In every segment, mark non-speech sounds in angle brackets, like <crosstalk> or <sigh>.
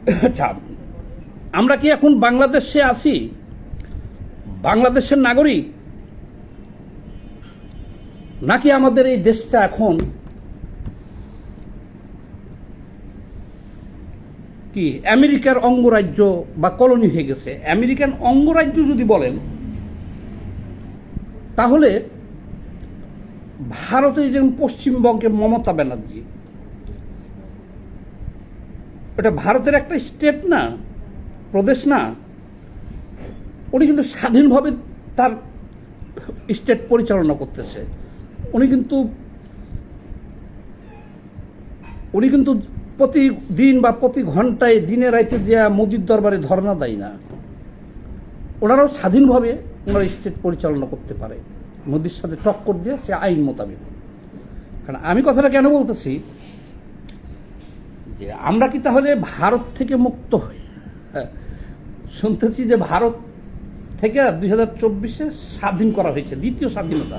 <coughs> আচ্ছা আমরা কি এখন বাংলাদেশে আছি? বাংলাদেশের নাগরিক? নাকি আমাদের এই দেশটা এখন কি আমেরিকার অঙ্গরাজ্য বা কলোনি হয়ে গেছে? আমেরিকান অঙ্গরাজ্য যদি বলেন, তাহলে ভারতে যেমন পশ্চিমবঙ্গে মমতা ব্যানার্জি এটা ভারতের একটা স্টেট না, প্রদেশ না, উনি কিন্তু স্বাধীনভাবে তার স্টেট পরিচালনা করতেছে। উনি কিন্তু উনি কিন্তু প্রতিদিন বা প্রতি ঘন্টায় দিনে রাইতে যে মোদির দরবারে ধর্ণা দেয় না। ওনারাও স্বাধীনভাবে ওনারা স্টেট পরিচালনা করতে পারে। মোদির সাথে টক্কর দিয়ে সে আইন মোতাবেক। কারণ আমি কথাটা কেন বলতেছি যে আমরা কি তাহলে ভারত থেকে মুক্ত হই? হ্যাঁ, শুনতেছি যে ভারত থেকে দুই হাজার চব্বিশে স্বাধীন করা হয়েছে দ্বিতীয় স্বাধীনতা।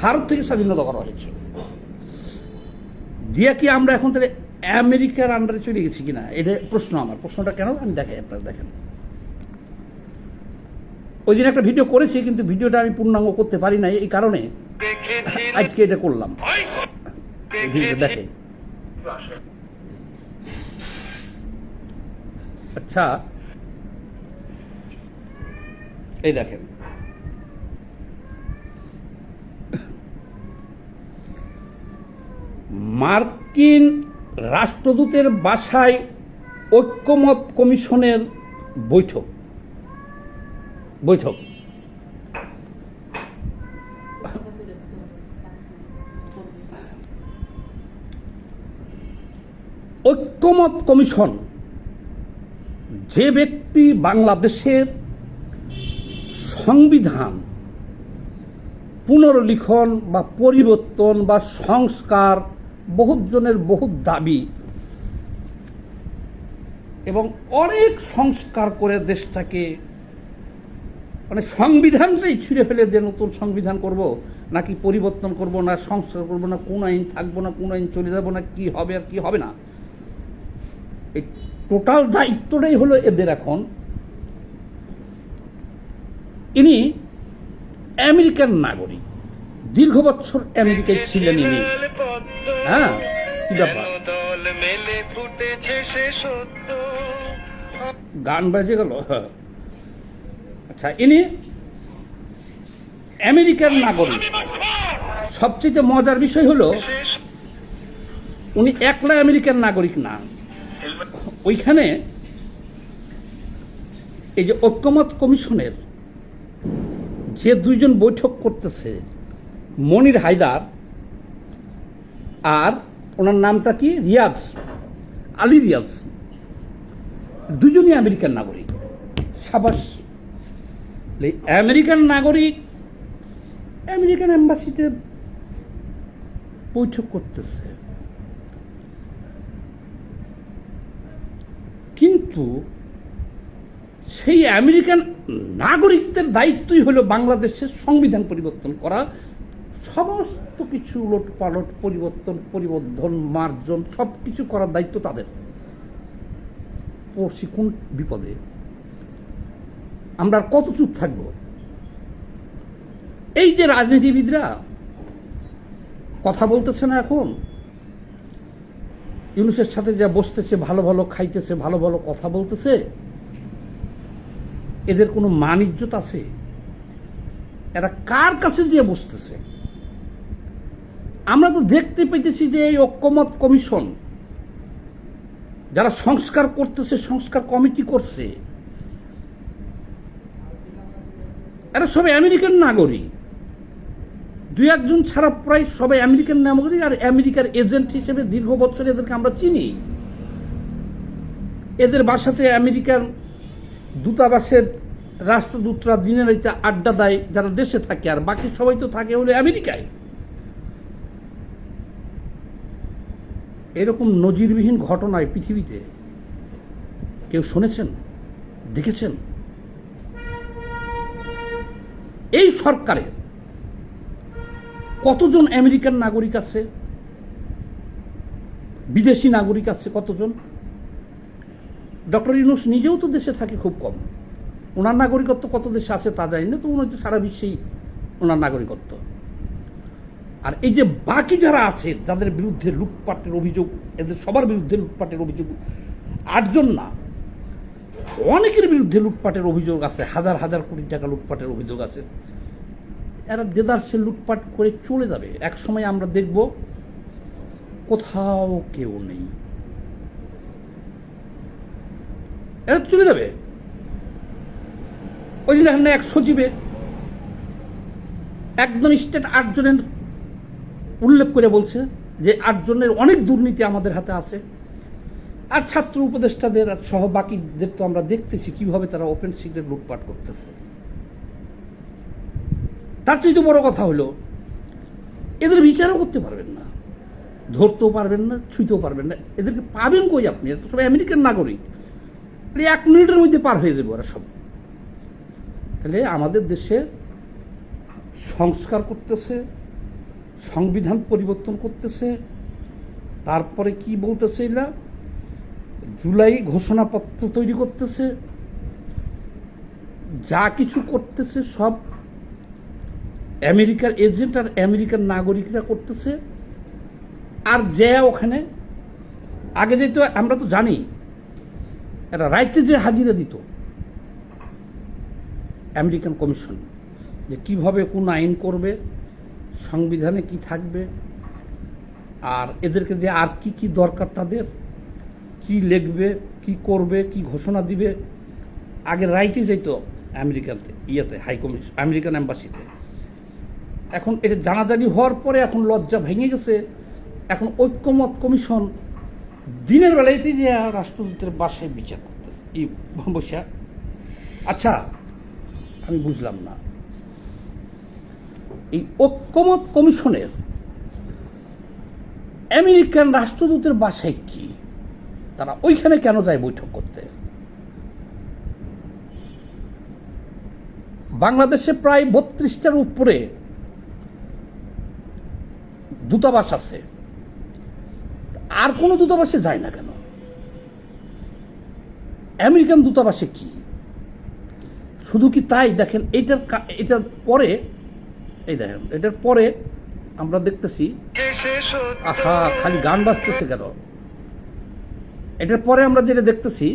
ভারত থেকে স্বাধীনতা করা হয়েছে। দিয়ে কি আমরা এখন তাহলে আমেরিকার আন্ডারে চলে গেছি কিনা? এটা প্রশ্ন আমার। প্রশ্নটা কেন? আমি দেখাই আপনারা দেখেন। ওই দিন একটা ভিডিও করেছি কিন্তু ভিডিওটা আমি পূর্ণাঙ্গ করতে পারি নাই এই কারণে আজকে এটা করলাম। দেখে আচ্ছা। এই দেখেন। মার্কিন রাষ্ট্রদূতের বাসায় ঐক্যমত কমিশনের বৈঠক। বৈঠক। ঐক্যমত কমিশন যে ব্যক্তি বাংলাদেশের সংবিধান পুনর্লিখন বা পরিবর্তন বা সংস্কার বহুজনের বহু দাবি এবং অনেক সংস্কার করে দেশটাকে মানে সংবিধানটাই ছিঁড়ে ফেলে দিয়ে নতুন সংবিধান করব, নাকি পরিবর্তন করব, না সংস্কার করব, না কোন আইন থাকব, না কোন আইন চলে যাব, না কি হবে আর কি হবে না। টোটাল দায়িত্বটাই হলো এদের এখন। ইনি আমেরিকান নাগরিক। দীর্ঘ বছর আমেরিকায় ছিলেন ইনি। হ্যাঁ গান বাজে গেল? আচ্ছা ইনি আমেরিকার নাগরিক। সবচেয়ে মজার বিষয় হলো, উনি একলা আমেরিকার নাগরিক না। ওইখানে এই যে ঐক্যমত কমিশনের যে দুইজন বৈঠক করতেছে, মনির হায়দার আর ওনার নামটা কি? রিয়াজ, আলী রিয়াজ। দুজনই আমেরিকান নাগরিক। সাবাস আমেরিকান নাগরিক, আমেরিকান এম্বাসিতে বৈঠক করতেছে। কিন্তু সেই আমেরিকান নাগরিকদের দায়িত্বই হলো বাংলাদেশের সংবিধান পরিবর্তন করা। সমস্ত কিছু উলট পালট পরিবর্তন, পরিবর্ধন, মার্জন সব কিছু করার দায়িত্ব তাদের। পড়ছি কোন বিপদে? আমরা কত চুপ থাকব? এই যে রাজনীতিবিদরা কথা বলতেছে না এখন ইউনুসের সাথে যা বসতেছে, ভালো ভালো খাইতেছে, ভালো ভালো কথা বলতেছে, এদের কোনো মান ইজ্জত আছে? এরা কার কাছে যেয়ে বসতেছে? আমরা তো দেখতে পেতেছি যে এই ঐক্যমত কমিশন, যারা সংস্কার করতেছে, সংস্কার কমিটি করছে, এরা সবাই আমেরিকান নাগরিক। দুই একজন ছাড়া প্রায় সবাই আমেরিকান নাগরিক আর আমেরিকার এজেন্ট হিসেবে দীর্ঘ বছর এদেরকে আমরা চিনি। এদের বাসাতে আমেরিকার দূতাবাসের রাষ্ট্রদূতরা দিনের রাইতে আড্ডা দেয়, যারা দেশে থাকে, আর বাকি সবাই তো থাকে হলে আমেরিকায়। এরকম নজিরবিহীন ঘটনায় পৃথিবীতে কেউ শুনেছেন? দেখেছেন? এই সরকারের কতজন আমেরিকান নাগরিক আছে? বিদেশি নাগরিক আছে কতজন? ডক্টর ইউনুস নিজেও তো দেশে থাকে খুব কম। ওনার নাগরিকত্ব কত দেশে আছে তা জানি না তো উনি তো সারা বিশ্বেই ওনার নাগরিকত্ব। আর এই যে বাকি যারা আছে, যাদের বিরুদ্ধে লুটপাটের অভিযোগ, এদের সবার বিরুদ্ধে লুটপাটের অভিযোগ, আটজন না। অনেকের বিরুদ্ধে লুটপাটের অভিযোগ আছে, হাজার হাজার কোটি টাকা লুটপাটের অভিযোগ আছে। এরা দেদারসে লুটপাট করে চলে যাবে। এক সময় আমরা দেখব কোথাও কেউ নেই। এরা চলে যাবে। ওই দিন এখানে এক সচিবে একজন স্টেট আটজনের উল্লেখ করে বলছে যে আটজনের অনেক দুর্নীতি আমাদের হাতে আছে। আর ছাত্র উপদেষ্টাদের সহ বাকিদের তো আমরা দেখতেছি কীভাবে তারা ওপেন সিক্রেট লুটপাট করতেছে। তার চেয়ে বড় কথা হলো, এদের বিচারও করতে পারবেন না, ধরতেও পারবেন না ছুঁতেও পারবেন না। এদেরকে পাবেন কই আপনি? এরা সবাই আমেরিকান নাগরিক। এক মিনিটের মধ্যে পার হয়ে যাবে ওরা সব। তাহলে আমাদের দেশে সংস্কার করতেছে, সংবিধান পরিবর্তন করতেছে, তারপরে কি বলতেছে এরা? জুলাই ঘোষণাপত্র তৈরি করতেছে, যা কিছু করতেছে সব আমেরিকার এজেন্ট আর আমেরিকার নাগরিকরা করতেছে। আর যে ওখানে, আগে যেত আমরা তো জানি, এরা রাইতে যে হাজিরা দিত, আমেরিকান কমিশন, যে কীভাবে কোন আইন করবে, সংবিধানে কি থাকবে, আর এদেরকে যে আর কি কি দরকার তাদের, কি লিখবে, কি করবে, কি ঘোষণা দিবে, আগে রাইতে যেত আমেরিকাতে, ইয়েতে, হাই কমিশন আমেরিকান অ্যাম্বাসিতে এখন এটা জানাজানি হওয়ার পরে এখন লজ্জা ভেঙে গেছে। এখন ঐক্যমত কমিশন দিনের বেলাইতে যে রাষ্ট্রদূতের বাসায় বিচার করতে এই আচ্ছা আমি বুঝলাম না। এই ঐক্যমত কমিশনের আমেরিকান রাষ্ট্রদূতের বাসায় কি? তারা ওইখানে কেন যায় বৈঠক করতে? বাংলাদেশে প্রায় বত্রিশটার উপরে দূতাবাস আছে। আর কোনো দূতাবাসে যায় না কেন? আমেরিকান দূতাবাসে কি? শুধু কি তাই? দেখেন, এটার এটার পরে, এই দেখেন, এটার পরে আমরা দেখতেছি, আহা, খালি গান বাজতেছে কেন? এটার পরে আমরা যেটা দেখতেছি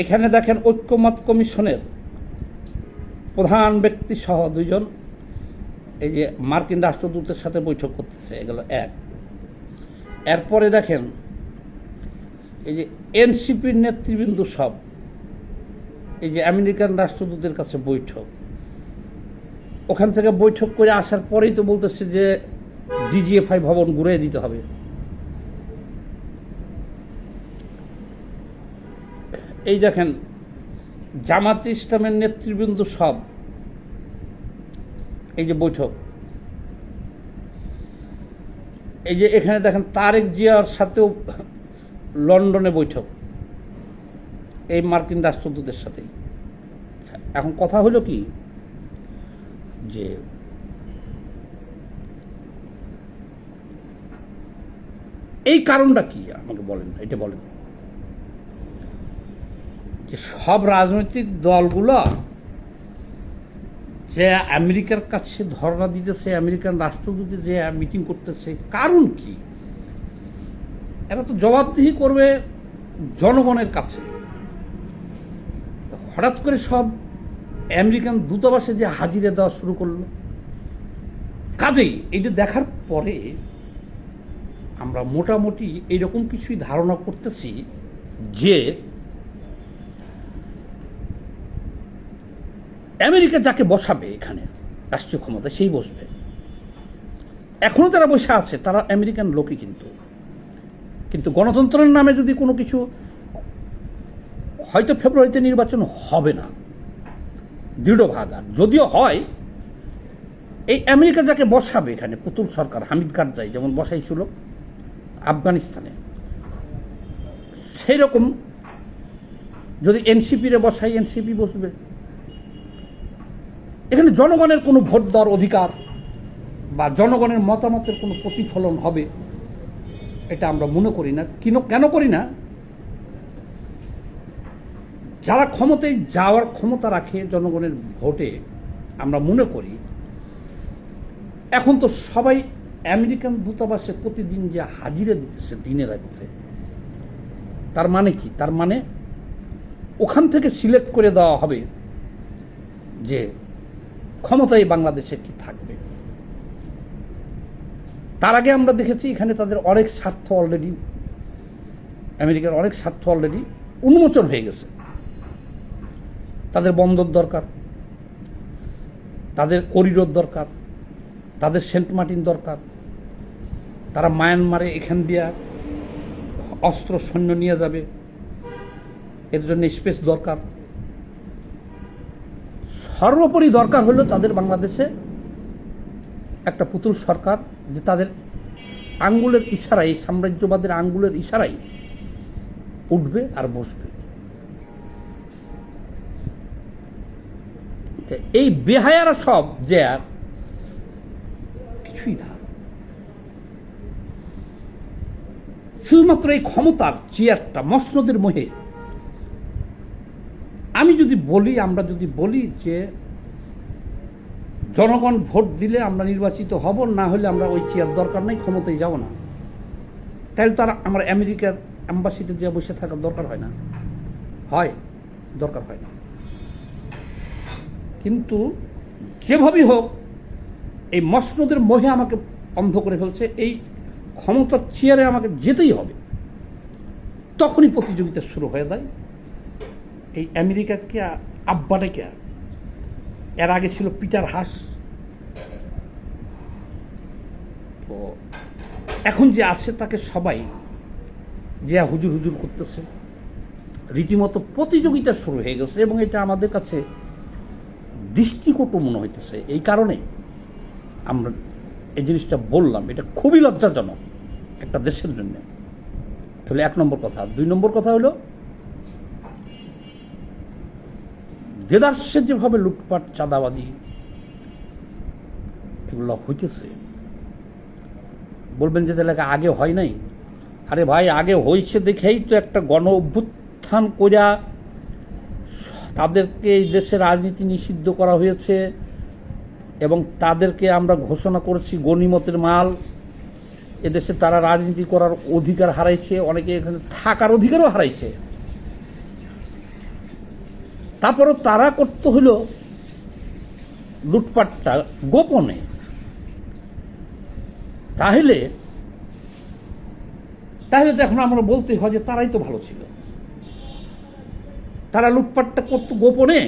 এখানে দেখেন ঐক্যমত কমিশনের প্রধান ব্যক্তি সহ দুজন এই যে মার্কিন রাষ্ট্রদূতের সাথে বৈঠক করতেছে, এগুলো এক। এরপরে দেখেন এই যে এনসিপির নেতৃবৃন্দ সব, এই যে আমেরিকান রাষ্ট্রদূতের কাছে বৈঠক। ওখান থেকে বৈঠক করে আসার পরেই তো বলতেছে যে ডিজিএফআই ভবন ঘুরে দিতে হবে। এই দেখেন, জামাত ইসলামের নেতৃবৃন্দ সব, এই যে বৈঠক, এই যে এখানে দেখেন তারেক জিয়ার সাথেও লন্ডনে বৈঠক, এই মার্কিন রাষ্ট্রদূতের সাথেই। এখন কথা হলো কি, যে এই কারণটা কি, আমাকে বলেন, এটা বলেন। যে সব রাজনৈতিক দলগুলো যে আমেরিকার কাছে ধর্ণা দিতেছে, আমেরিকান রাষ্ট্রদূতে যে মিটিং করতেছে, কারণ কি? এরা তো জবাবদিহি করবে জনগণের কাছে। হঠাৎ করে সব আমেরিকান দূতাবাসে যে হাজিরা দেওয়া শুরু করল। কাজেই এটা দেখার পরে আমরা মোটামুটি এইরকম কিছুই ধারণা করতেছি যে আমেরিকা যাকে বসাবে এখানে রাষ্ট্রীয় ক্ষমতা সেই বসবে। এখনও তারা বসে আছে, তারা আমেরিকান লোকই কিন্তু। কিন্তু গণতন্ত্রের নামে যদি কোনো কিছু, হয়তো ফেব্রুয়ারিতে নির্বাচন হবে না। দৃঢ় ভাগ আর। যদিও হয়, এই আমেরিকা যাকে বসাবে এখানে, পুতুল সরকার হামিদ কারজাই যেমন বসাইছিল আফগানিস্তানে সেই রকম যদি এনসিপিরে বসাই এনসিপি বসবে। এখানে জনগণের কোনো ভোট দেওয়ার অধিকার বা জনগণের মতামতের কোনো প্রতিফলন হবে, এটা আমরা মনে করি না। কিন, কেন করি না? যারা ক্ষমতায় যাওয়ার ক্ষমতা রাখে জনগণের ভোটে, আমরা মনে করি, এখন তো সবাই আমেরিকান দূতাবাসে প্রতিদিন যে হাজিরা দিতেছে দিনে রাত্রে, তার মানে কি? তার মানে ওখান থেকে সিলেক্ট করে দেওয়া হবে যে ক্ষমতায় বাংলাদেশে কি থাকবে? তার আগে আমরা দেখেছি এখানে তাদের অনেক স্বার্থ অলরেডি আমেরিকার অনেক স্বার্থ অলরেডি উন্মোচন হয়ে গেছে। তাদের বন্দর দরকার, তাদের করিডোর দরকার, তাদের সেন্ট মার্টিন দরকার, তারা মায়ানমারে এখান দিয়া অস্ত্র সৈন্য নিয়ে যাবে, এর জন্য স্পেস দরকার। সর্বোপরি দরকার হলো তাদের বাংলাদেশে একটা পুতুল সরকার যে তাদের আঙ্গুলের ইশারায় সাম্রাজ্যবাদের আঙ্গুলের ইশারায় উঠবে আর বসবে। এই বেহায়ারা সব যে আর কিছুই না। শুধুমাত্র এই ক্ষমতার চেয়ারটা মসনদের মোহে আমি যদি বলি, আমরা যদি বলি যে জনগণ ভোট দিলে আমরা নির্বাচিত হব, না হলে আমরা ওই চেয়ার দরকার নেই, ক্ষমতায় যাব না। তাহলে তার আমার আমেরিকার অ্যাম্বাসিতে যে বসে থাকার দরকার হয় না। হয়, দরকার হয় না। কিন্তু যেভাবেই হোক, এই মসনদের মোহে আমাকে অন্ধ করে ফেলছে, এই ক্ষমতার চেয়ারে আমাকে যেতেই হবে। তখনই প্রতিযোগিতা শুরু হয়ে যায়। এই আমেরিকাকে আব্বাটাকে এর আগে ছিল পিটার হাস। তো এখন যে আছে তাকে সবাই, যে হুজুর হুজুর করতেছে, রীতিমতো প্রতিযোগিতা শুরু হয়ে গেছে এবং এটা আমাদের কাছে দৃষ্টিকটু মনে হইতেছে। এই কারণে আমরা এই জিনিসটা বললাম। এটা খুবই লজ্জাজনক একটা দেশের জন্য। তাহলে এক নম্বর কথা। দুই নম্বর কথা হলো দেদার্সের যেভাবে লুটপাট চাঁদাবাদি এগুলো হইতেছে। বলবেন যে তাহলে আগে হয় নাই? আরে ভাই, আগে হয়েছে দেখেই তো একটা গণ অভ্যুত্থান কইরা তাদেরকে এই দেশে রাজনীতি নিষিদ্ধ করা হয়েছে এবং তাদেরকে আমরা ঘোষণা করেছি গণিমতের মাল। এদেশে তারা রাজনীতি করার অধিকার হারাইছে, অনেকে এখানে থাকার অধিকারও হারাইছে। তারপরও তারা করতে হলো লুটপাটটা গোপনে। তাহলে তাহলে তো এখন আমরা বলতে হয় যে তারাই তো ভালো ছিল। তারা লুটপাটটা করতো গোপনে,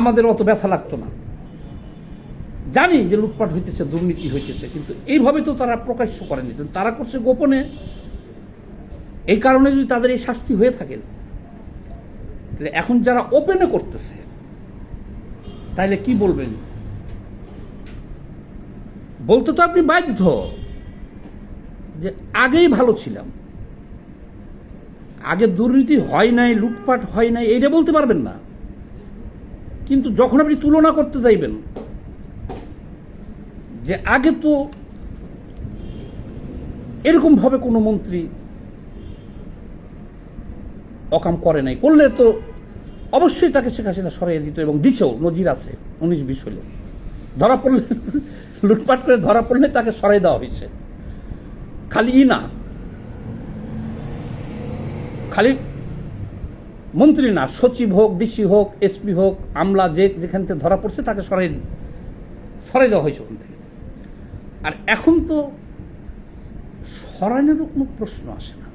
আমাদের অত ব্যথা লাগতো না। জানি যে লুটপাট হইতেছে, দুর্নীতি হইতেছে, কিন্তু এইভাবে তো তারা প্রকাশ্য করেনি। তারা করছে গোপনে। এই কারণে যদি তাদের এই শাস্তি হয়ে থাকে তাহলে এখন যারা ওপেনে করতেছে তাহলে কি বলবেন? বলতে তো আপনি বাধ্য যে আগেই ভালো ছিলাম। আগে দুর্নীতি হয় নাই, লুটপাট হয় নাই, এইটা বলতে পারবেন না। কিন্তু যখন আপনি তুলনা করতে চাইবেন যে আগে তো এরকমভাবে কোনো মন্ত্রী অকাম করে নাই, করলে তো অবশ্যই তাকে শেখ হাসিনা সরাইয়ে দিত এবং দিছেও, নজির আছে, উনিশ বিশ হলে ধরা পড়লে, লুটপাট করে ধরা পড়লে তাকে সরাই দেওয়া হয়েছে। খালি ই না। খালি মন্ত্রী না, সচিব হোক, ডিসি হোক, এসপি হোক, আমলা যে যেখান থেকে ধরা পড়ছে তাকে সরাই সরাই দেওয়া হয়েছে ওখান থেকে। আর এখন তো সরানোরও কোনো প্রশ্ন আসে না।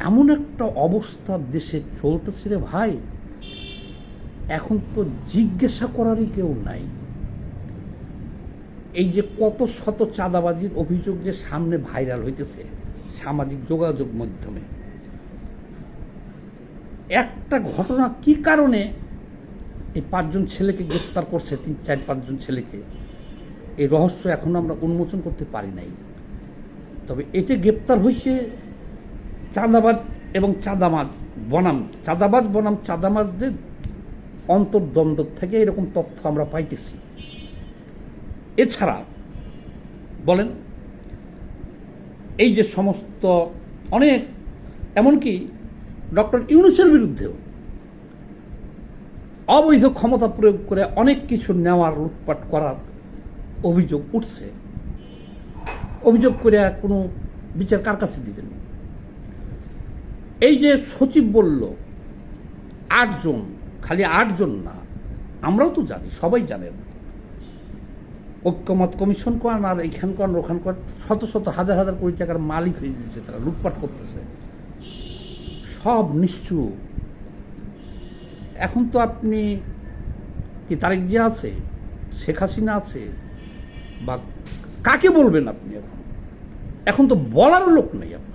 এমন একটা অবস্থা দেশে চলতেছে রে ভাই। এখন তো জিজ্ঞাসা করারই কেউ নাই। এই যে কত শত চাঁদাবাজির অভিযোগ যে সামনে ভাইরাল হইতেছে সামাজিক যোগাযোগ মাধ্যমে। একটা ঘটনা কি কারণে এই পাঁচজন ছেলেকে গ্রেপ্তার করছে, তিন, চার, পাঁচজন ছেলেকে? এই রহস্য এখন আমরা উন্মোচন করতে পারি নাই। তবে এতে গ্রেপ্তার হয়েছে চাঁদাবাজ এবং চাঁদামাজ বনাম। চাঁদাবাজ বনাম, চাঁদামাজদের অন্তর্দ্বন্দ্ব থেকে এরকম তথ্য আমরা পাইতেছি। এছাড়া, বলেন, এই যে সমস্ত অনেক, এমনকি ডক্টর ইউনুসের বিরুদ্ধেও অবৈধ ক্ষমতা প্রয়োগ করে অনেক কিছু নেওয়ার, লুটপাট করার অভিযোগ উঠছে। অভিযোগ করে কোনো বিচার কার কাছে দিবেন এই যে সচিব বলল, আটজন, খালি আটজন না, আমরাও তো জানি, সবাই জানেন। ঐক্যমত কমিশন করেন আর এইখান করেন ওখান করেন শত শত, হাজার হাজার কোটি টাকার মালিক হয়ে যাচ্ছে তারা, লুটপাট করতেছে। সব নিশ্চুপ। এখন তো আপনি কি তারেক জিয়া আছে, শেখ হাসিনা আছে, বা কাকে বলবেন আপনি এখন? এখন তো বলার লোক নেই আপনার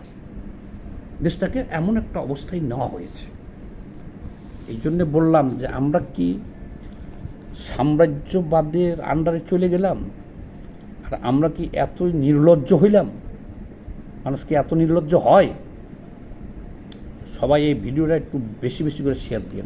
দেশটাকে এমন একটা অবস্থায় নেওয়া হয়েছে। এই জন্যে বললাম যে, আমরা কি সাম্রাজ্যবাদের আন্ডারে চলে গেলাম? আর আমরা কি এত নির্লজ্জ হইলাম? মানুষ কি এত নির্লজ্জ হয়? সবাই এই ভিডিওটা একটু বেশি বেশি করে শেয়ার দিন